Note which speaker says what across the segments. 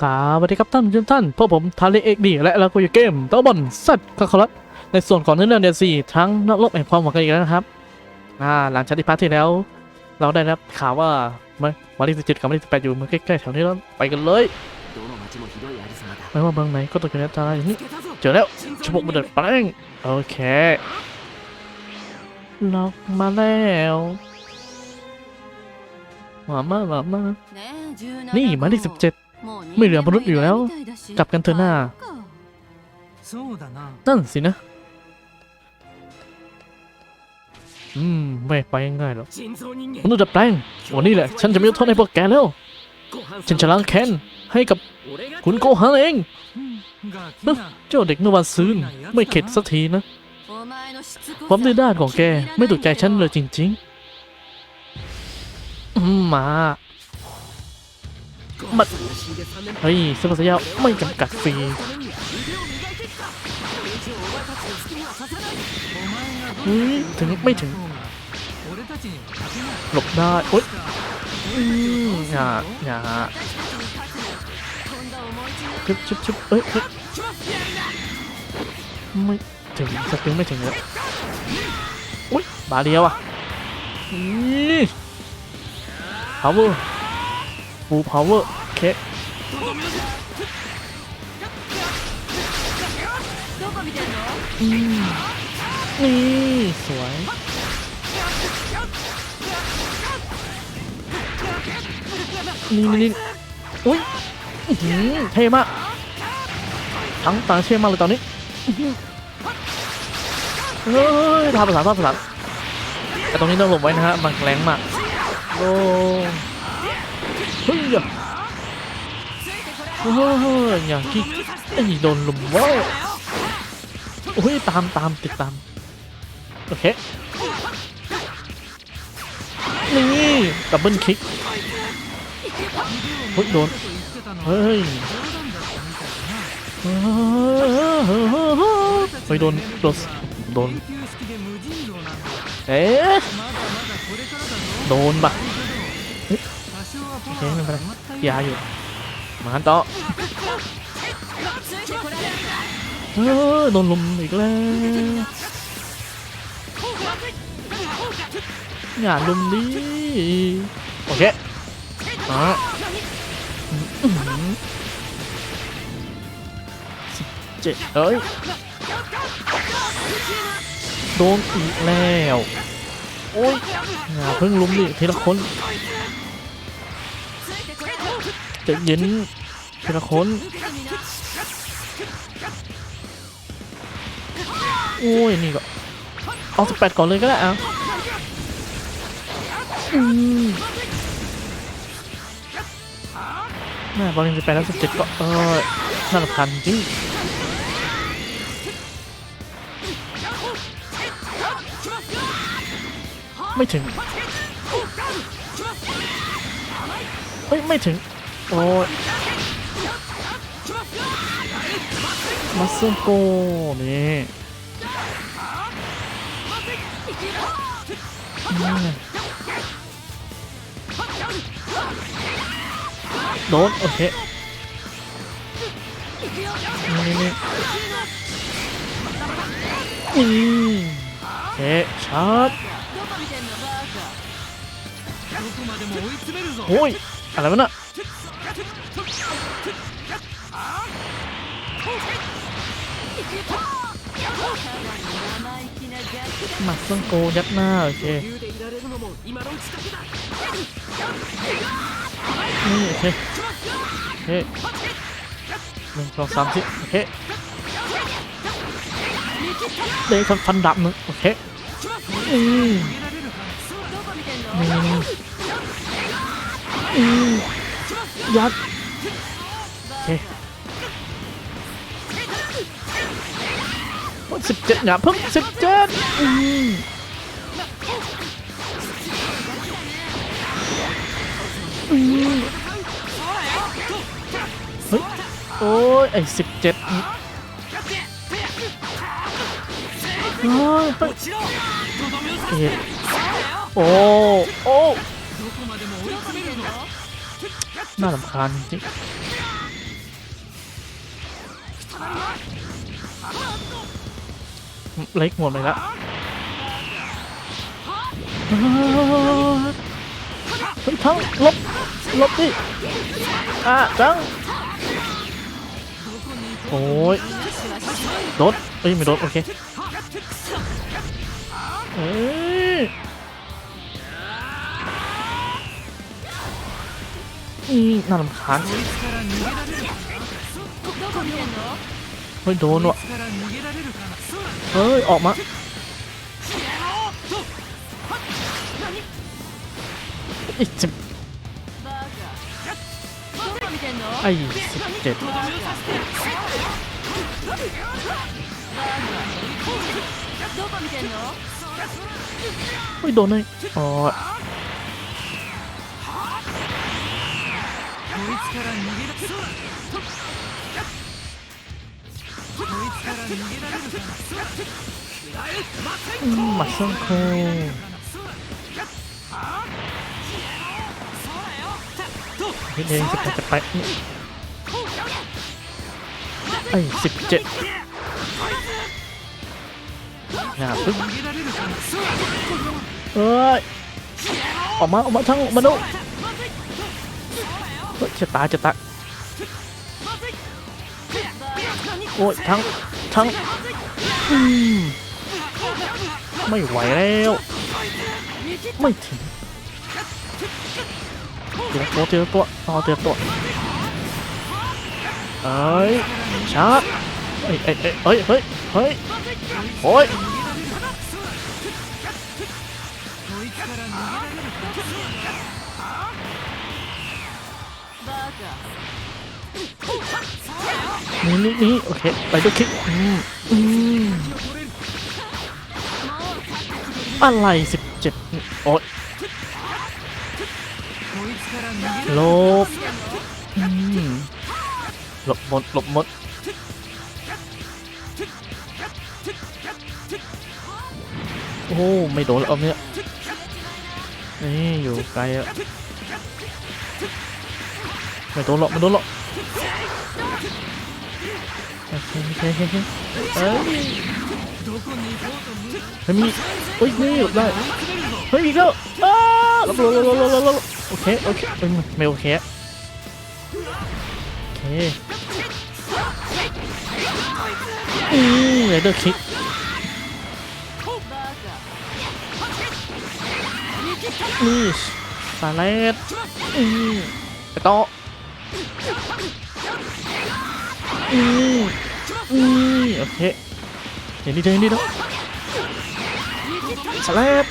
Speaker 1: สวัสดีครับท่านทุกท่านพวกผมทาริเอกดีและเราคุยเกมตะบอลสัตคาคาร์ในส่วนของเรื่องเดซี่ทั้งนรกแห่งความหวังกันอีกแล้วนะครับหลังชากที่พาร์ที่แล้ว เราได้รับข่าวว่าวันที่สิบเจ็ดกับมาริสิบแปดอยู่มือใกล้ๆแถวนี้แล้วไปกันเลยไม่ว่าเมืองไหนก็ต้องเคในอันตรายอย่างนี้เจอแล้วชั่มันเดือดแป้งโอเคเรามาแล้วมามามามานี่มาริ
Speaker 2: สิบเจ็ด ไม่เหลือมนุษย์อยู่แล้ว
Speaker 1: กลับกันเถอะหน้า นั่นสินะ อืม ไม่ไปง่ายหรอกมนุษย์ดัดแปลงวันนี้แหละ ฉันจะไม่ยกโทษให้พวกแกแล้ว ฉันจะล้างแค้นให้กับคุณโกหันเอง เจ้าเด็กนวานซืนไม่เข็ดสักทีนะ ควา
Speaker 2: ม
Speaker 1: ดื้อด้า
Speaker 2: น
Speaker 1: ขอ
Speaker 2: ง
Speaker 1: แกไม่ถูกใจฉันเล
Speaker 2: ย
Speaker 1: จริงๆ มา
Speaker 3: มั
Speaker 1: ดเฮ้ยซูเปอร์สยาไม่จำกัดฟรีเฮ้ยถึงไม่ถึง หลบได้โอ๊ยอย่าอย่าชุบชุบชุบเอ้ยไม่ถึงสติงไม่ถึงแล้วอุ้ยบาเดียวอะพาวเวอร์ฟูพาวเวอร์ มนี่สวยนี่นี่อุ้ยเท่มากทั้งต่างเท่มากเลยตอนนี้เฮ้ยทำภาษาทำภาษาแต่ตรงนี้ต้องหลบไว้นะฮะมันแรงมากโอ้เฮ้ย เฮ้ยอย่างที่ไอ้โดนลุมว้าโอ้ยตามตามติดตามโอเคนี่ดับเบิลคิกเฮ้ยโดนเฮ้ยเฮ้ยโดนโดนโดนเอ๊ะโดนปะโอเคไม่เป็นไรยาอยู่ มาต่อเออโดนลุมอีกแล้วอย่าลุมดิโอเคอะอื้อหือสิบเจ็ดเอ้ยโดนอีกแล้ว โอ้ยอย่าเพิ่งลุมดิทีละคน จะเย็นทีละคนโอ้ยนี่ก็เอาสิบแปดก่อนเลยก็ได้อะอแม่บอลยังสิบแปดแล้วสิบเจ็ดก็เออน่ารำคาญจริงไม่ถึงเฮ้ยไม่ถึง โอ้ยมาซุโกนี่โดนโอเคนี่นี่อืมเฮ้ช็
Speaker 4: อต
Speaker 1: โอ้ยอะไรวะน่ะ หมัดส้นโกยัดหน้าโอเคนี่โอเคโอเคหนึ่งสองสามสี่โอเคเดยฟันฟันดับหนึ่งโอเคอืมอืมยัด สิบเจ็ดนะเพิ่งสิบเจ็ดโอ้ยไอ้สิบเจ็ดโอ้ยโอ้โอ้น่าลำคาญจริง เล็กหมดเลยละทั้งลบลบดิอะจัง โอ้ยโดดเอ้ยไม่โดดโอเคเอ้ยน่ารำคาญ เฮ้ยโดนว่ะเฮ้ย ออกมาอีกสิบไอ้สิบเจ็ดเฮ้ยโดนเลยอ๋อ
Speaker 4: こいつから逃げ出そう
Speaker 1: มาซ่อนโคพี่เองจะไปจะไปไอ้สิบเจ็ดหนา
Speaker 4: ปึ๊บ
Speaker 1: เอ้ยออกมาออกมาทั้งมนุษย์เจะตายจะตาย โอ้ยทั้งทั้งไม่ไหวแล้ว ไม่ถึงเจอตัวเจอตัวต่อเจอตัวเอ้ยชาร์จเอ้ยเอ้ยเอ้ยเฮ้ยเฮ้ยโอ้ย
Speaker 2: バカ
Speaker 1: นี่นี่นี่โอเคไปด้วยคลิกอืมอะไรสิบเจ็บโอ๊ยลบหลบหมดหลบหมดโอ้ ไม่โดนแล้วเนี่ยนี่อยู่ไกลอะ ไม่โดนหลอกไม่โดนหลอกเฮ้ยเฮ้ยเฮ้ยเฮ้ยมีโอ้ยนี่ได้เฮ้ยอีกแล้วอ้าลบลบลบลบโอเคโอเคไม่โอเคโอเคอืมไรเดอร์คิกนี่สาเลตอืมไปต่อ อืมอืมโอเคเดี๋ยวนี้เดี๋ยวนี้เดี๋ยวสาเลต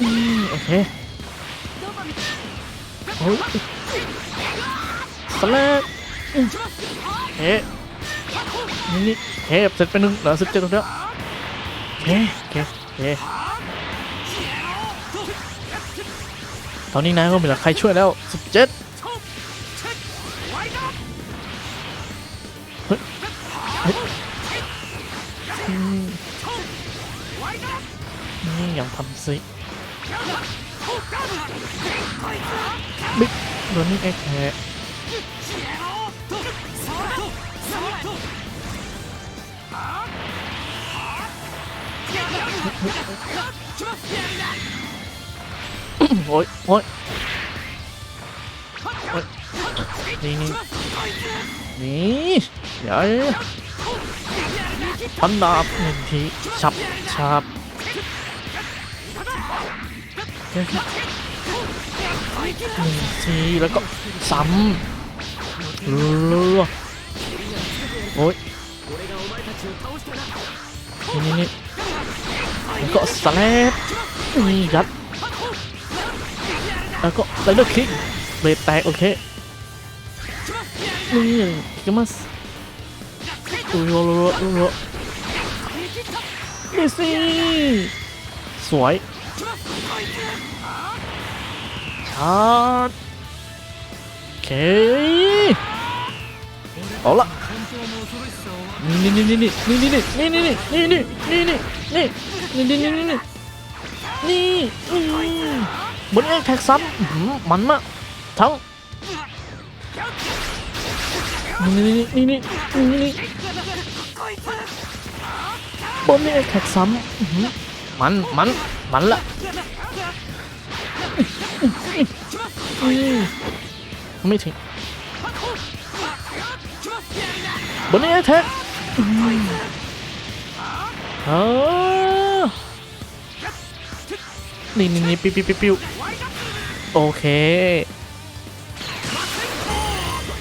Speaker 1: อืมโอเคโอ้ยสาเลตอืมเฮ้นี่นี่เฮ้เสร็จไปหนึ่งเหลือสิบเจ็ดแล้วเฮ้โอเคโอเคตอนนี้นายก็ไม่เหลือใครช่วยแล้วสิบเจ็ด ยังทำสิบิ๊กโดนนี่แอคแฮะโอ้ยโอ้ยโอ๊ยนี่นี่นี่เดี๋ยวพันดาบหนึ่งทีฉับฉับ หนึ่งทีแล้วก็ซ้ำเลือโอ้ยนี่นี่นี่แล้วก็สแลบนี่ยัดแล้วก็ไรเดอร์คิกเบรแตกโอเคนี่กิมัสอุ้ยรัวรัวรัวนี่สิสวย โอเคเอาละนี่นี่นี่นี่นี่นี่นี่นี่นี่นี่นี่นี่นี่นี่นี่นี่นี่นี่นี่เหมือนแอคแท็กซ้ำมันมากทั้งนี่นี่นี่นี่นี่นี่บอมนี่แอคแท็กซ้ำมันมัน มันละไม่ถึงบนนี่แท็กเออนี่นี่นี่ปิวปิวปิวปิวโอเค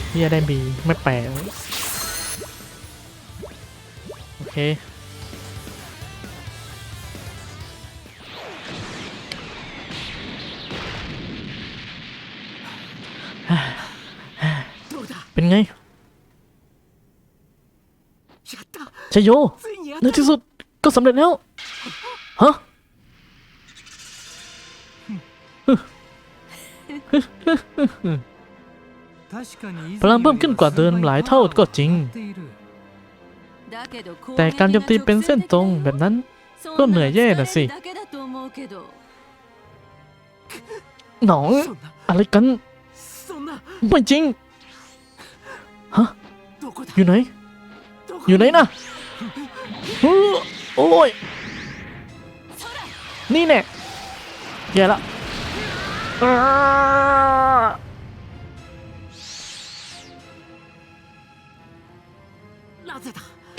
Speaker 1: เฮียได้บีไม่แปลกโอเค ไงชโยในที่สุดก็สำเร็จแล้ว ฮะพลังเพิ่มขึ้นกว่าเดิมหลายเท่าก็จริง แต่การโจมตีเป็นเส้นตรงแบบนั้น ก็เหนื่อยแย่น่ะสิ หนอง อะไรกัน ไม่จริง
Speaker 3: ฮะ
Speaker 1: อยู่ไหน อยู่ไหนนะโอ้ย นี่แน่แย่ละ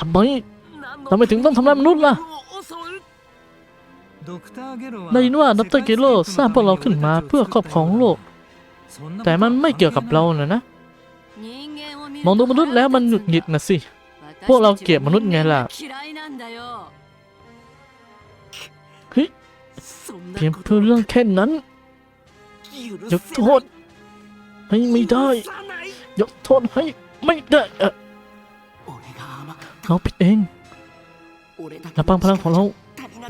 Speaker 1: ทำไมทำไมถึงต้องทำลายมนุษย์ล่ะ ได้ยินว่าดรเกโรสร้างพวกเราขึ้นมาเพื่อครอบครองโลก แต่มันไม่เกี่ยวกับเราเนะนะ มองดูมนุษย์แล้วมันหงุดหงิดนะสิ พวกเราเกลียดมนุษย์ไงล่ะเฮ้ยเพียงเพื่อเรื่องแค่นั้นยกโทษให้ไม่ได้ ยกโทษให้ไม่ได้เราผิดเองแลำพังพลังของเรา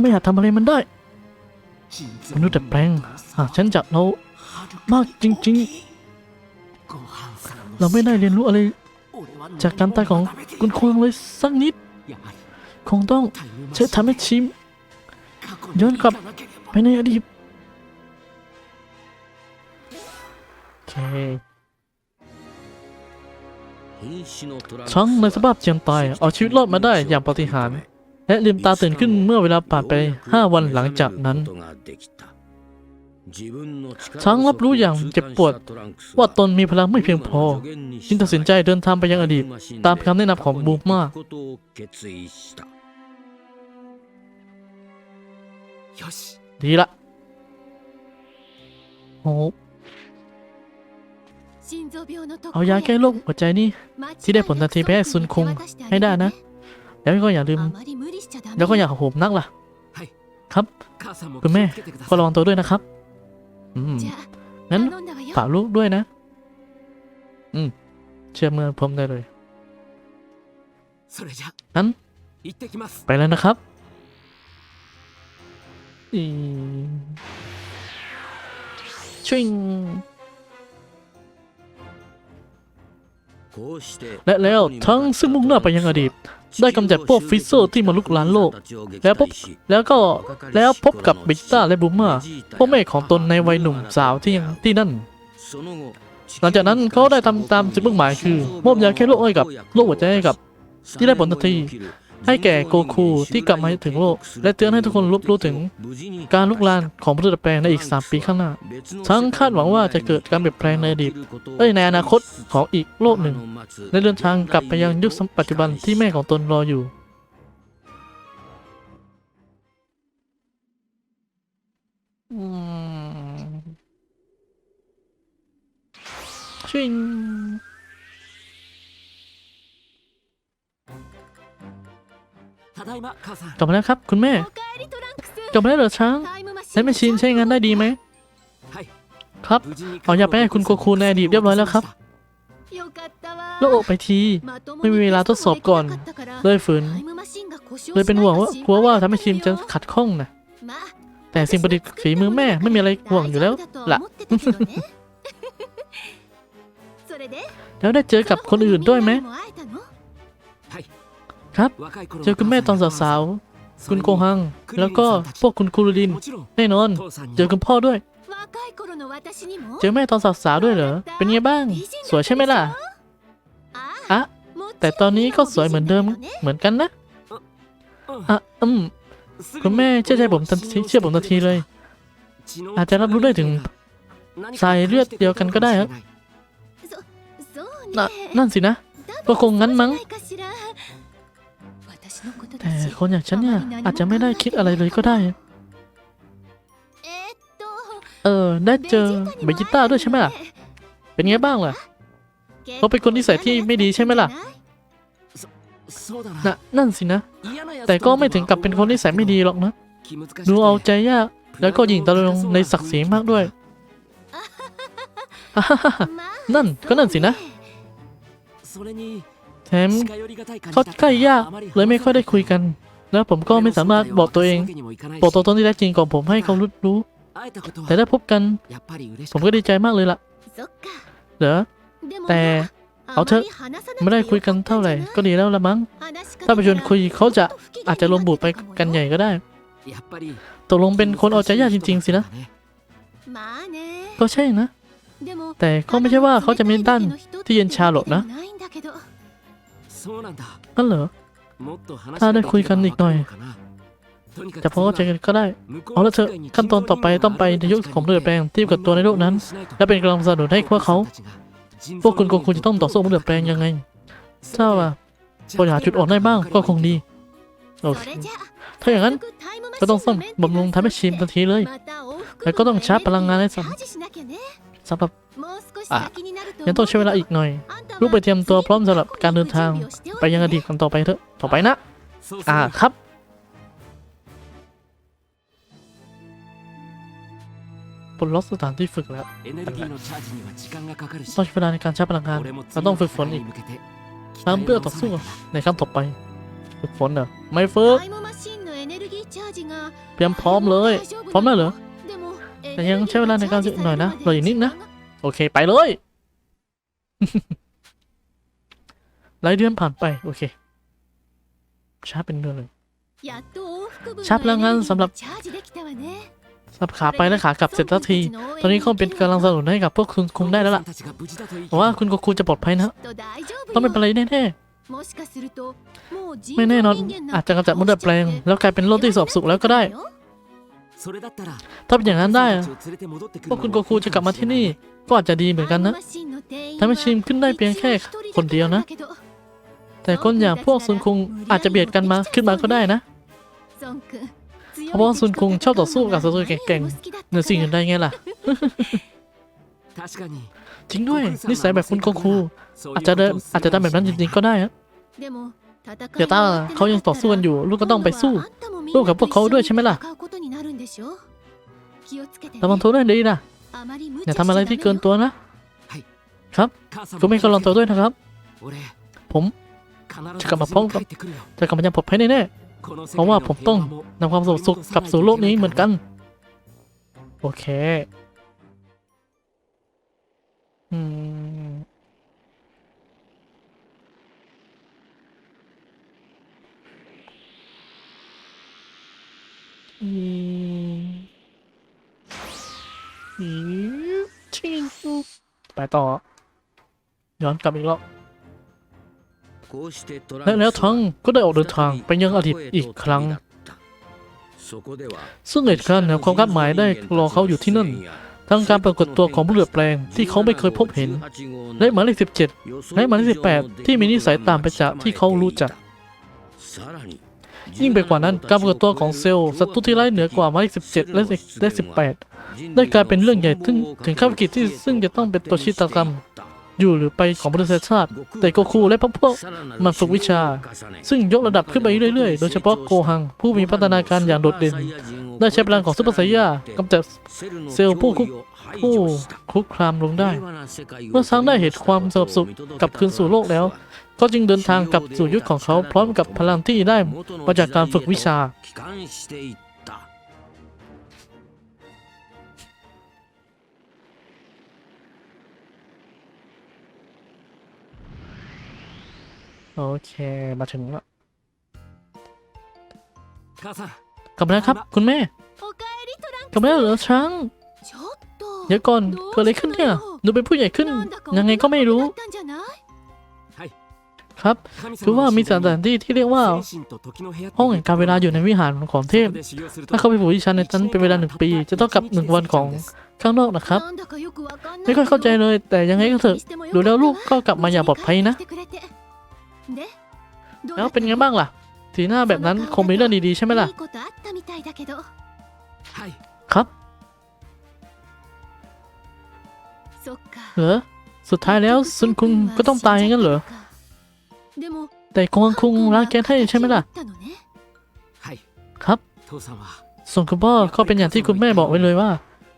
Speaker 1: ไม่อาจทำอะไรมันได้มนุษย์แต่แปลงหากฉันจับเรามากจริงๆ เราไม่ได้เรียนรู้อะไร จากการตายของคุณควงเลยสักนิด คงต้องใช้ทำให้ชิมย้อนกลับไปในอดีตโอเคช้างในสภาพเจียงตายเอาชีวิตรอดมาได้อย่างปาฏิหาริย์และลืมตาตื่นขึ้นเมื่อเวลาผ่านไป 5 วันหลังจากนั้น ช้างรับรู้อย่างเจ็บปวด ว่าตนมีพลังไม่เพียงพอ จึงตัดสินใจเดินทางไปยังอดีต ตามคำแนะนำของบูมาดีละโอ้เอายาแก้โรคหัวใจนี่ที่ได้ผลทันทีไปให้ซุนคงให้ได้นะ แล้วก็อย่าลืม แล้วก็อย่าหอบนักล่ะ ครับ คุณแม่ก็ระวังตัวด้วยนะครับ งั้นฝากลูกด้วยนะ อืม เชื่อมือผมได้เลยนั้นไปแล้วนะครับชิง และแล้วทั้งซึ่งมุ่งหน้าไปยังอดีต ได้กำจัดพวกฟิสเซอร์ที่มาลุกลานโลก แล้วพบแล้วก็แล้วพบกับบิกต้าและบูมเมอร์พ่อแม่ของตนในวัยหนุ่มสาวที่ยังที่นั่น หลังจากนั้นเขาได้ทำตามจุดมุ่งหมายคือมอบยาแค่โรคให้กับโรคหัวใจให้กับ ที่ได้ผลทันที ให้แก่โกคูที่กลับมาถึงโลก และเตือนให้ทุกคนรับรู้ถึงการลุกลานของมนุษย์แปลงในอีก 3 ปีข้างหน้า ทั้งคาดหวังว่าจะเกิดการเปลี่ยนแปลงในอดีตเอ้ยในอนาคตของอีกโลกหนึ่งและเดินทางกลับไปยังยุคปัจจุบันที่แม่ของตนรออยู่ชิง จบแล้วครับ คุณแม่ จบแล้วเหรอช้างไอ้แมชชีนใช้งานได้ดีไหม ครับเอาอย่าไปคุณโคคูในอดีตเรียบร้อยแล้วครับโลกอกไปที ไม่มีเวลาทดสอบก่อน เลยฝืน เลยเป็นห่วงว่ากลัวว่าทำให้ชิมจะขัดข้องนะแต่สิ่งประดิษฐ์ฝีมือแม่ไม่มีอะไรห่วงอยู่แล้วล่ะแล้วได้เจอกับคนอื่นด้วยไหม ครับเจอคุณแม่ตอนสาวๆคุณโกฮัง แล้วก็พวกคุณคุรุดิน แน่นอน เจอคุณพ่อด้วย เจอแม่ตอนสาวๆด้วยเหรอ เป็นไงบ้าง สวยใช่ไหมล่ะอะแต่ตอนนี้ก็สวยเหมือนเดิมเหมือนกันนะอะอืมคุณแม่เชื่อใจผมทันทีเชื่อผมทันทีเลย อาจจะรับรู้ได้ถึงสายเลือดเดียวกันก็ได้ครับนั่นสินะก็คงงั้นมั้ง แต่คนอย่างฉันเนี่ยอาจจะไม่ได้คิดอะไรเลยก็ได้ เออ ได้เจอเบจิต้าด้วยใช่ไหมล่ะ เป็นไงบ้างล่ะเขาเป็นคนที่แสัที่ไม่ดีใช่ไหมล่ะน,นั่นสินะ แต่ก็ไม่ถึงกับเป็นคนที่แสัไม่ดีหรอกนะ ดูเอาใจยาก แล้วก็ยิงตะลงในศักดิ์ศรีมากด้วย นั่นก็นั่นสินะ แถมเขาใกล้ยากเลยไม่ค่อยได้คุยกัน แล้วผมก็ไม่สามารถบอกตัวเองบอกตัวตนที่แท้จริงของผมให้เขารู้รู้ แต่ได้พบกัน ผมก็ดีใจมากเลยล่ะเหรอแต่เอาเถอะไม่ได้คุยกันเท่าไหร่ก็ดีแล้วละมั้ง ถ้าไปชวนคุยเขาจะอาจจะลมบูดไปกันใหญ่ก็ได้ตกลงเป็นคนเอาใจยากจริง ๆ สินะ ก็ใช่นะ แต่ก็ไม่ใช่ว่าเขาจะมีด้านที่เย็นชาหรอกนะ ก็เหรอถ้าได้คุยกันอีกหน่อยจะพอใจกันก็ได้ เอาละเถอะขั้นตอนต่อไปต้องไปในยุคของเรือแปลงที่เกิดตัวในโลกนั้น และเป็นกำลังสนุนให้พวกเขา พวกคุณคงคุณจะต้องต่อสู้กับเรือแปลงยังไงทราว่าบริหาจุดอ่อนได้บ้างก็คงดีโอเคถ้าอย่างนั้นก็ต้องส่งบำรุงทำให้ชิมทันทีเลยแต่ก็ต้องชาร์จพลังงานให้สำสำหรับ ยังต้องใช้เวลาอีกหน่อยรูปไปเตรียมตัวพร้อมสำหรับการเดินทาง ไปยังอดีตกันต่อไปเถอะ ต่อไปนะ อ่าครับปลดล็อกสถานที่ฝึกแล้วต้องใช้เวลาในการใช้พลังงานเราต้องฝึกฝนอีก
Speaker 3: ตา
Speaker 1: มเพื่อต่อสู้ในครั้งต่อไป ฝึกฝนเหรอไม่ฝึกเตรียมพร้อมเลย พร้อมแล้วเหรอแต่ยังใช้เวลาในการหน่อยนะรออีกนิดนะ โอเคไปเลยหลายเดือนผ่านไป โอเค ชาเป็นเดือนหนึ่ชาแล้วงั้นสำหรับสับขาไปและขากลับเสร็จทันที ตอนนี้ก็เป็นกำลังสนุนให้กับพวกคุณคุมได้แล้วล่ะหวังว่าคุณก็คุณจะปลอดภัยนะ ต้องไม่เป็นไรแน่
Speaker 2: ๆ
Speaker 1: ไม่
Speaker 2: แน่
Speaker 1: น
Speaker 2: อ
Speaker 1: น
Speaker 2: อาจ
Speaker 1: จะ
Speaker 2: กำจัดมุดแปลง แล้
Speaker 1: ว
Speaker 2: กลา
Speaker 1: ย
Speaker 2: เป็
Speaker 1: น
Speaker 2: โล
Speaker 1: ค
Speaker 2: ที่สอบสุ
Speaker 1: ก
Speaker 2: แล้
Speaker 1: ว
Speaker 2: ก็
Speaker 1: ได้ ถ้าเป็นอย่างนั้นได้อะพ
Speaker 3: พ
Speaker 1: ว
Speaker 3: ว
Speaker 1: ก
Speaker 3: ก
Speaker 1: คุ
Speaker 3: คุณณ
Speaker 1: โก
Speaker 3: โก
Speaker 1: คู
Speaker 3: คู
Speaker 1: จะ
Speaker 3: จะ
Speaker 1: ก
Speaker 3: ก
Speaker 1: ลั
Speaker 3: ลั
Speaker 1: บบมา
Speaker 3: มา
Speaker 1: ที่
Speaker 3: ที่
Speaker 1: นี่
Speaker 3: นี่
Speaker 1: ก็อาจจะดีเหมือนกันนะ
Speaker 2: ทำให้ชิมขึ้นได้เพียงแค่คนเดียวนะ
Speaker 1: แต่คนอย่างพวกซุนคุงอาจจะเบียดกันมาขึ้นมาก็ได้นะ
Speaker 2: เพราะว่าซุนคุงชอบต่อสู้กับศัตรูเก่งๆ
Speaker 1: เหนือสิ่งอื่นใดไงล่ะจริงด้วยนิสัยแบบคุณโกคูอาจจะเดินอาจจะทำแบบนั้นจริงๆก็ได้ฮะ
Speaker 2: เดี๋
Speaker 1: เดี๋
Speaker 2: ย
Speaker 1: ยวว
Speaker 2: ต้า
Speaker 1: ต้า
Speaker 2: เขา
Speaker 1: เขา
Speaker 2: ยั
Speaker 1: ยังง
Speaker 2: ต่
Speaker 1: ต่
Speaker 2: อ
Speaker 1: อ
Speaker 2: สู้
Speaker 1: สู้
Speaker 2: กั
Speaker 1: กันน
Speaker 2: อ
Speaker 1: อยู่ยู่
Speaker 2: ลู
Speaker 1: ลู
Speaker 2: ก
Speaker 1: ก
Speaker 2: ก็
Speaker 1: ก็
Speaker 2: ต้
Speaker 1: ต้
Speaker 2: อ
Speaker 1: องง
Speaker 2: ไป
Speaker 1: ไป
Speaker 2: สู้
Speaker 1: สู้
Speaker 2: ร่
Speaker 1: ร่
Speaker 2: ว
Speaker 1: ว
Speaker 2: ม
Speaker 1: ม
Speaker 2: กั
Speaker 1: กั
Speaker 2: บบพ
Speaker 1: พ
Speaker 2: ว
Speaker 1: ว
Speaker 2: ก
Speaker 1: ก
Speaker 2: เขา
Speaker 1: เขา
Speaker 2: ด้
Speaker 1: ด้
Speaker 2: ว
Speaker 1: วยย
Speaker 2: ใช่
Speaker 1: ใช่
Speaker 2: ไห
Speaker 1: ไห
Speaker 2: ม
Speaker 1: ม
Speaker 2: ล่ะ
Speaker 1: ล่ะ
Speaker 2: แต่
Speaker 1: ระ
Speaker 2: มั
Speaker 1: วันง
Speaker 2: ตั
Speaker 1: ตัวว
Speaker 2: ด้
Speaker 1: ด้
Speaker 2: ว
Speaker 1: วยย
Speaker 2: ดี
Speaker 1: ดี
Speaker 2: นะ
Speaker 1: นะ
Speaker 3: คุ
Speaker 1: คุณณ
Speaker 3: ไม่
Speaker 1: ไม่
Speaker 3: ก็
Speaker 1: ก็
Speaker 3: ล
Speaker 1: ล
Speaker 3: อ
Speaker 1: องง
Speaker 3: ตั
Speaker 1: ตัวว
Speaker 3: ด้
Speaker 1: ด้
Speaker 3: ว
Speaker 1: วยย
Speaker 3: นะ
Speaker 1: นะ
Speaker 3: ค
Speaker 1: ค
Speaker 3: รั
Speaker 1: รับบ
Speaker 3: ผม
Speaker 1: จะ
Speaker 3: จะ
Speaker 1: ก
Speaker 3: ก
Speaker 1: ลั
Speaker 3: ลั
Speaker 1: บบมา
Speaker 3: มา
Speaker 1: พ
Speaker 3: พ
Speaker 1: ร้
Speaker 3: ร้
Speaker 1: อ
Speaker 3: อ
Speaker 1: ม
Speaker 3: ม
Speaker 1: กั
Speaker 3: กับบ
Speaker 1: จะกลับมาอย่างปลอดภัยแน่ๆผมจะกลับมาพร้อมกับนำความสงบสุขกลับสู่โลกนี้เหมือนกัน โอเค อืม อืมอืมชิงไปต่อ ย้อนกลับอีกแล้วและ
Speaker 4: แล้ว
Speaker 1: ทั้งก็ได้ออกเดินทางไปยังอดีตอีกครั้ง ซึ่งเหตุการณ์แห่งความคาดหมายได้รอเขาอยู่ที่นั่น ทั้งการปรากฏตัวของผู้เลือดแปลงที่เขาไม่เคยพบเห็น และหมายเลขสิบเจ็ด
Speaker 4: และหมายเลขสิบแปดที่มีนิสัยตางไปจากที่เขารู้จัก
Speaker 1: ยิ่งไปกว่านั้นการปรากฏตัวของเซลล์ศัตรูที่ร้ายเหนือกว่าหมายเลขสิบเจ็ดและเลขสิบแปดได้กลายเป็นเรื่องใหญ่ถึงถึงข้าวิกฤตที่ซึ่งจะต้องเป็นตัวชี้ตากรรม อยู่หรือไปของประเทศชาติ แต่โกคูและพวกพวก
Speaker 4: มันฝึกวิชา
Speaker 1: ซึ่งยกระดับขึ้นไปเรื่อยๆ โดยเฉพาะโกฮัง ผู้มีพัฒนาการอย่างโดดเด่น ได้ใช้พลังของซุปเปอร์ไซย่ากำจัด
Speaker 4: เซลล์ผู้คุก
Speaker 1: ผู้คุกคามลงได้ เมื่อ
Speaker 4: อ
Speaker 1: ช้า
Speaker 4: ง
Speaker 1: ได้เห็
Speaker 4: เห็
Speaker 1: น
Speaker 4: ความ
Speaker 1: สงบสุขกลับคืนสู่โลกแล้ว เขาจึงเดินทางกลับสู่ยุคของเขาพร้อมกับพลังที่ได้
Speaker 4: มาจากการฝึกวิชา
Speaker 1: โอเค มาถึงแล้วกลับแล้วครับ คุณแม่ กลับแล้วเหรอช้างเดี๋ยวก่อนเกิดอะไรขึ้นเนี่ยหนูเป็นผู้ใหญ่ขึ้น ยังไงก็ไม่รู้ ครับถือว่ามีสถานที่ที่เรียกว่าห้องแห่งการเวลาอยู่ในวิหารของเทพ ถ้าเขาไปผูกที่ชั้นในชั้นเป็นเวลาหนึ่งปี จะต้องกลับหนึ่งวันของข้างนอกนะครับ ไม่ค่อยเข้าใจเลย แต่ยังไงก็เถอะดูแล้วลูกก็กลับมาอย่างปลอดภัยนะ แล้วเป็นไงบ้างล่ะสีหน้าแบบนั้นคงมีเรื่องดีๆใช่ไหมล่ะ ครับเหรอสุดท้ายแล้วซุนคุงก็ต้องตายงั้นเหรอ แต่กวางคุงล้างแกนให้ใช่ไหมล่ะ ครับ ส่งคุณพ่อเขาเป็นอย่างที่คุณแม่บอกไว้เลยว่า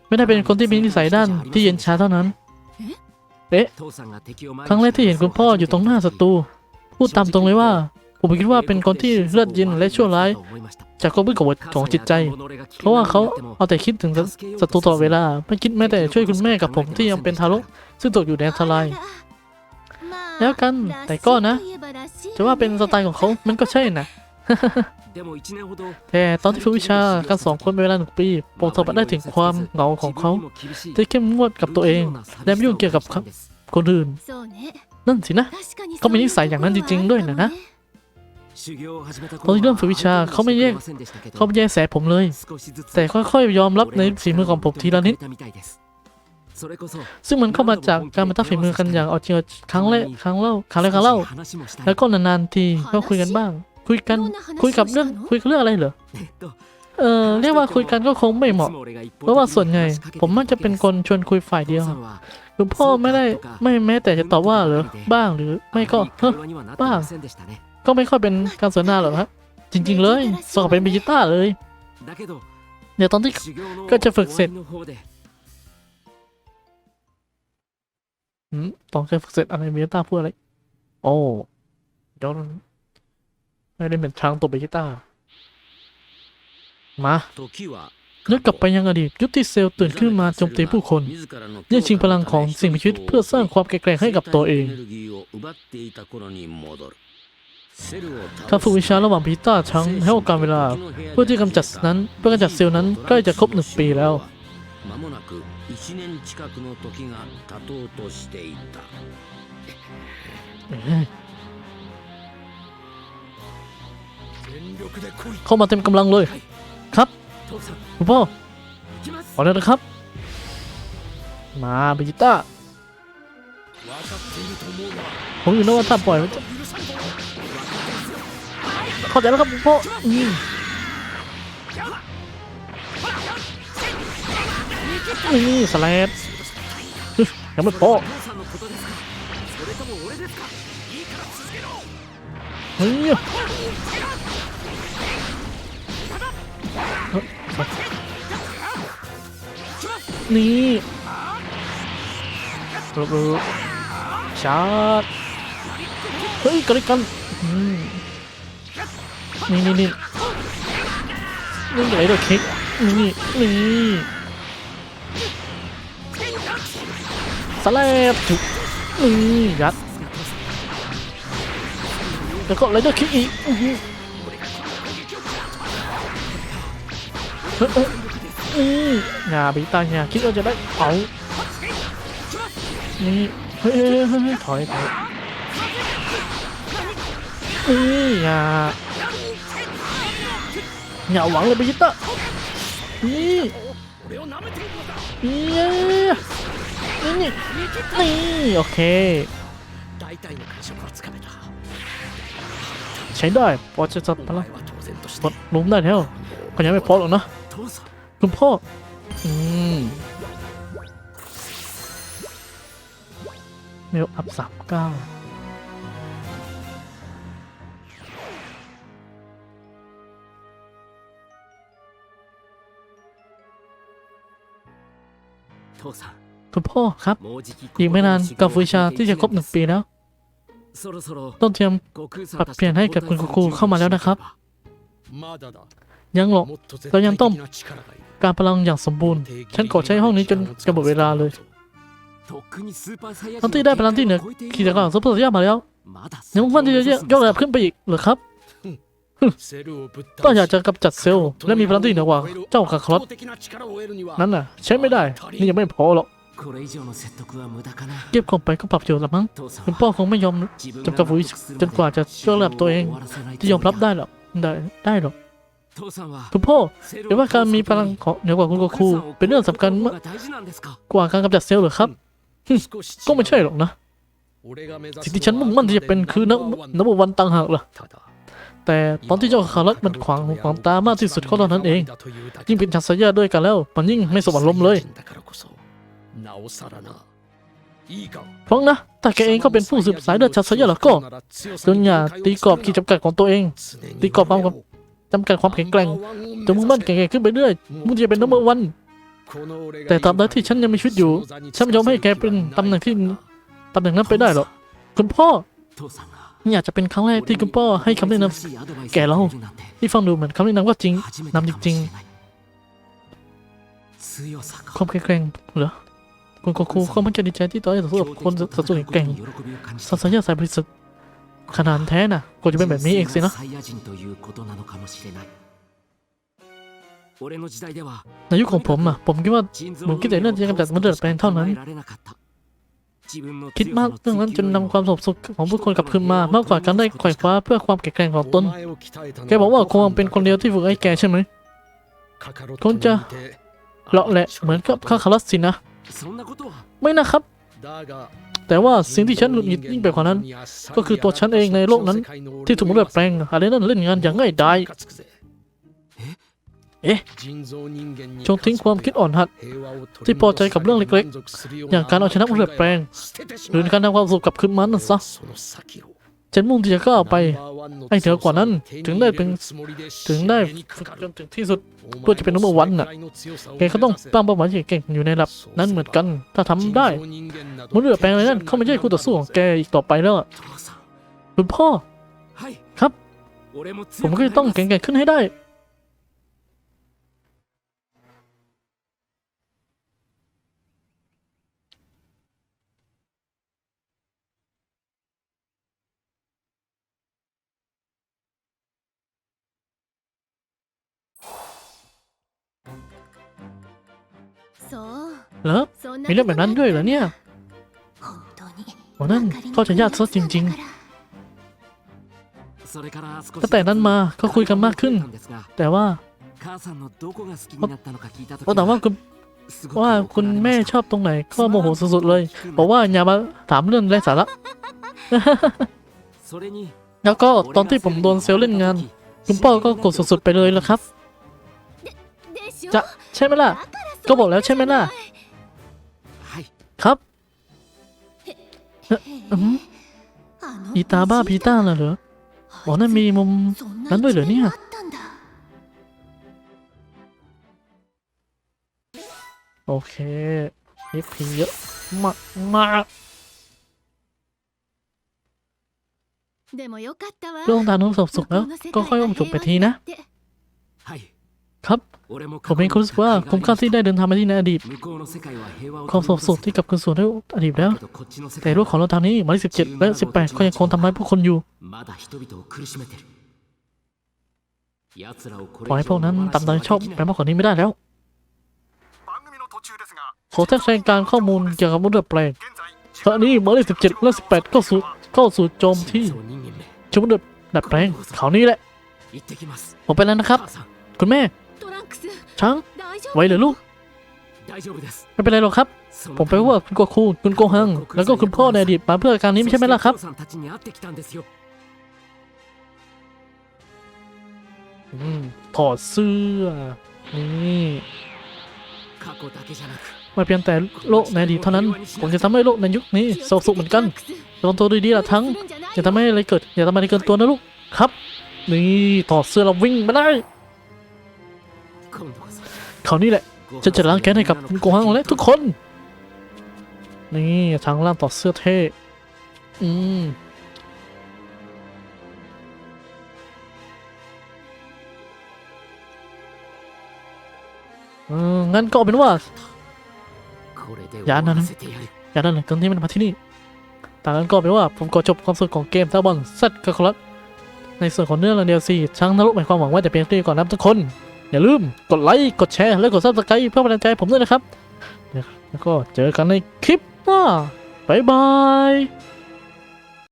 Speaker 1: ไม่ได้เป็นคนที่มีนิสัยด้านที่เย็นชาเท่านั้น
Speaker 3: เอ๊ะ
Speaker 1: ครั้งแรกที่เห็นคุณพ่ออยู่ตรงหน้าศัตรู พูดตามตรงเลยว่า ผมคิดว่าเป็นคนที่เลือดเย็นและชั่วร้าย จากความเป็นกบฏของจิตใจ เพราะว่าเขาเอาแต่คิดถึงศัตรูตลอดเวลา ไม่คิดแม้แต่ช่วยคุณแม่กับผมที่ยังเป็นทารกซึ่งตกอยู่ในอันตราย แล้วกันแต่ก็นะจะว่าเป็นสไตล์ของเขามันก็ใช่นะแต่ตอนที่ฝึกวิชาการสองคนเวลาหนึ่งปีผมสัมผัสได้ถึงความเหงาของเขาที่เข้มงวดกับตัวเองและไม่ยุ่งเกี่ยวกับคนอื่น นั่นสินะ
Speaker 2: เขามีนิสัยอย่างนั้นจริง ๆ ด้วยนะนะ
Speaker 1: ตอนที่เริ่มฝึกวิชาเขาไม่แยกเขาไม่แยกแสผมเลย แต่ค่อยๆยอมรับในฝีมือของผมทีละนิด ซึ่งมันเข้ามาจากการมาตั้งฝีมือกันอย่างเอาจริงเอาครั้งแรกครั้งเล่าครั้งแรกครั้งเล่า แล้วก็นานๆทีก็คุยกันบ้าง คุยกันคุยกับเรื่องคุยกับเรื่องอะไรเหรอเออเรียกว่าคุยกันก็คงไม่เหมาะ เพราะว่าส่วนใหญ่ผมมักจะเป็นคนชวนคุยฝ่ายเดียวคุณพ่อไม่ได้ไม่แม้แต่จะตอบว่าเหรอบ้างหรือไม่ก็เฮ้อบ้าก็ไม่ค่อยเป็นการสนทนาหรอกครับจริง ๆ เลยสอบเป็นบิจิต้าเลยเดี๋ยวตอนที่ก็จะฝึกเสร็จ ตอนเคยฝึกเสร็จอะไรเมต้าพูดอะไร โอ้ย้อนไม่ได้เหมือนช้างตบไปกีตาร์มาเนื้อกลับไปยังอดีตยุทธิเซลตื่นขึ้นมาโจมตีผู้คนแย่งชิงพลังของสิ่งมีชีวิตเพื่อสร้างความแกร่งให้กับตัวเองถ้าฝึกวิชาระหว่างพีต้าช้างให้โอกาสเวลา เพื่อที่กำจัดนั้น เพื่อกำจัดเซลนั้นใกล้จะครบหนึ่งปีแล้ว
Speaker 5: 1年近くの時が経とうとしていた
Speaker 1: เอ้ยเข้ามาเต็มกำลังเลย ครับคุณพ่อขอแล้วนะครับ มาบิจิต้าผมอยู่นะว่าถ้าปล่อยมันจะเข้าใจแล้วครับคุณพ่ออืม นี่สแลดยังไม่พอเฮ้ยนี่รบชาร์จเฮ้ยกันเลยกันนี่นี่นี่นี่ไหนด้วยเค้กนี่นี่ สแลบถูกนี่ยัดแล้วก็ไรเดอร์คิกอีกอื้อหือเฮ้ยเฮ้ยอืองาบีตางาคิดว่าจะได้เอานี่เฮ้ยเฮ้ยเฮ้ยเฮ้ยถอยถอยนี่งาอย่าหวังเลยบิตะนี่นี่ นี่นี่นี่โอเค
Speaker 3: 大体の感触はつかめた
Speaker 1: ใช้ได้พอจะจัดพลัง
Speaker 3: は当然とし
Speaker 1: หมดลุมได้แล้วก็ยังไม่พอหรอกนะ
Speaker 3: 父さん
Speaker 1: คุณพ่อ อืมเมลอัพสามเก้า
Speaker 3: 父さん
Speaker 1: คุณพ่อครับ อีกไม่นานกับวิชาที่จะครบหนึ่งปีแล้ว ต้องเตรียมปรับเปลี่ยนให้กับคุณครูเข้ามาแล้วนะครับ ยังหรอกเรายังต้องการพลังอย่างสมบูรณ์ ฉันขอใช้ห้องนี้จนกำหนดเวลาเลยทันที่ได้พลังที่เหนือขีดกลางซุปเปอร์ยามาแล้วยังมุ่งมั่นที่จะยกระดับขึ้นไปอีกหรือครับ
Speaker 4: ต้
Speaker 1: อ
Speaker 4: ง
Speaker 1: อยากจะกำจัดเซลล์และมีพลังที่เหนือกว่า เจ้าคาครอสนั่นน่ะ ใช้ไม่ได้ นี่ยังไม่พอหรอก เก็บของไปก็ปรับอยู่ละมั้งคุณพ่อคงไม่ยอมจำกัดวุ้ยจนกว่าจะช่วยระดับตัวเอง
Speaker 3: จะ
Speaker 1: ยอมรับได้หรอได้ได้หรอคุณพ่อเห็นว่าการมีพลังของเหนือกว่าคุณโกคูเป็นเรื่องสำคัญมากกว่าการกำจัดเซลล์หรอครับก็ไม่ใช่หรอกนะสิ่งที่ฉันมุ่งมั่นที่จะเป็นคือนักนักบวันต่างหากล่ะแต่ตอนที่เจ้าขารักมันขวางหูขวางตามากที่สุดก็ตอนนั้นเอง ยิ่งเป็นชันสยาด้วยกันแล้ว มันยิ่งไม่สวรรค์ลมเลย ฟังนะ แต่แกเองก็เป็นผู้สืบสายเลือดชัดซะเยอะแล้วก็จนอย่าตีกรอบขีดจำกัดของตัวเอง ตีกรอบความจำกัดความแข็งแกร่งจนมุ่งมั่นแข็งแกร่งขึ้นไปเรื่อยมุ่งจะเป็นน้ำมันวัน แต่ตราบใดที่ฉันยังมีชีวิตอยู่ ฉันยอมให้แกเป็นตำแหน่งที่ตำแหน่งนั้นไปได้หรอคุณพ่อนี่อากจะเป็นครั้งแรกที่คุณพ่อให้คำแนะนำแกเราที่ฟังดูเหมือนคำแนะนำว่าจริงนำจริงๆความแข็งแกร่งเหรอ คุณโกคูเก็มักจะดีใจที่ต่อสู้กับคนสัตว์ส่วนเก่ง
Speaker 3: สัตว์
Speaker 1: สาสายบริสุทธิ์ขนาดแท้น่ะควรจะเป็นแบบนี้เองสินะในยุคของผมอะผมคิดว่าผมคิดแต่เรื่องที่กำจัดมันเดือดแปลงเท่านั้น คิดมากเรื่องนั้นจนนำความสบสุขของผู้คนกลับคืนมามากกว่าการได้ไขว่คว้าเพื่อความแข็งแกร่งของตนแกบอกว่าคงเป็นคนเดียวที่ฝึกไอ้แกใช่ไหมคงจะเลาะแหละเหมือนกับคาคารัสสินะ ไม่นะครับ แต่ว่าสิ่งที่ฉันหงุดหงิดยิ่งไปกว่านั้น ก็คือตัวฉันเองในโลกนั้น ที่ถูกมนุษย์แปลงอะไรนั่นเล่นงานอย่างง่ายดายเอ๊ะจงทิ้งความคิดอ่อนหัด ที่พอใจกับเรื่องเล็กๆ อย่างการเอาชนะมนุษย์แปลง หรือการทำความสุขกลับคืนมานั่นซะ ฉันมุ่งที่จะก้าวไป
Speaker 4: ให้เธอกว่านั้น ถึงได้เป็น
Speaker 1: ถึงได้ฝึกจนถึงที่สุดเพื่อจะเป็นนัมบอวันน่ะแกก็ต้องตั้งเป้าหมายที่เก่งอยู่ในระดับนั้นเหมือนกัน ถ้าทำได้มันุษย์แปลงอะไรนั่นเขาไม่ใช่คู่ต่อสู้ของแกอีกต่อไปแล้วคุณพ่อครับ ผมก็จะต้องแข็งแกร่งขึ้นให้ได้ เหรอมีเรื่องแบบนั้นด้วยเหรอเนี่ยโอ้นั่นเข้าใจยากซดจริง
Speaker 3: ๆ
Speaker 1: ตั้งแต่นั้นมาเขาคุยกันมากขึ้น แต่ว่าก็ถามว่าคุณว่าคุณแม่ชอบตรงไหนก็โมโหสุดๆเลยบอกว่าอย่ามาถามเรื่องไร้สาระแล้วก็ตอนที่ผมโดนเซลเล่นงาน คุณพ่อก็โกรธสุดๆไปเลยละครับ จะใช่ไหมล่ะ ก็บอกแล้วใช่ไหมล่ะ ครับอีตาบ้าพีต้าเหรออ๋อนั่นมีมุมนั้นด้วยเหรอเนี่ยโอเคเอฟพีเยอะมากมากโล่งตาโน้มสบสุขแล้ว ก็ค่อยอมจุกไปทีนะ ครับ ผมเองก็รู้สึกว่าคุ้มค่าที่ได้เดินทางมาที่ในอดีตความสงบสุขที่กลับคืนสู่ในอดีตแล้ว แต่โลกของเราทางนี้หมายเลขสิบเจ็ดและสิบแปดก็ยังคงทำร้ายผู้คนอยู่ขอให้พวกนั้นตามใจชอบไปมากกว่านี้ไม่ได้แล้วขอแทรกแซงการข้อมูลเกี่ยวกับมุดแปลงตอนนี้หมายเลขสิบเจ็ดและสิบแปดก็สู่ก็สู่โจมที่ชุมนุดัดแปลงเขานี่แหละผมไปแล้วนะครับ คุณแม่ ช้างไหวเลยลูก ไม่เป็นไรหรอกครับ ผมไปว่าคุณโกคูคุณโกฮัง แล้วก็คุณพ่อในอดีตมาเพื่อการนี้ไม่ใช่ไหมล่ะครับถอดเสื้อ นี่ไม่เพียงแต่โลกในอดีตเท่านั้น ผมจะทำให้โลกในยุคนี้โศกสุขเหมือนกันลองตัวดีๆล่ะทั้ง อย่าทำให้อะไรเกิด อย่าทำอะไรเกินตัวนะลูก ครับ นี่ถอดเสื้อเราวิ่งมาได้ เขานี่แหละฉันจะล้างแค้นให้กับโกฮังและทุกคน นี่ทางล่างต่อเสื้อเท่อืมงั้นก็เป็นว่า
Speaker 3: ยานั้
Speaker 1: นยานั้นตอนที่มันมาที่นี่ต่างกันก็เป็นว่าผมก็จบความสุดของเกมซาบอนซัดกะครัสในส่วนของเนื้อเรื่องเดียวสี่ทั้งนรกหมายความหวังว่าจะเพียงเท่านี้ก่อนนะทุกคน อย่าลืมกดไลค์ กดแชร์ และกดซับสไครต์เพื่อเป็นกำลังใจผมด้วยนะครับ แล้วก็เจอกันในคลิปหน้าบ๊ายบาย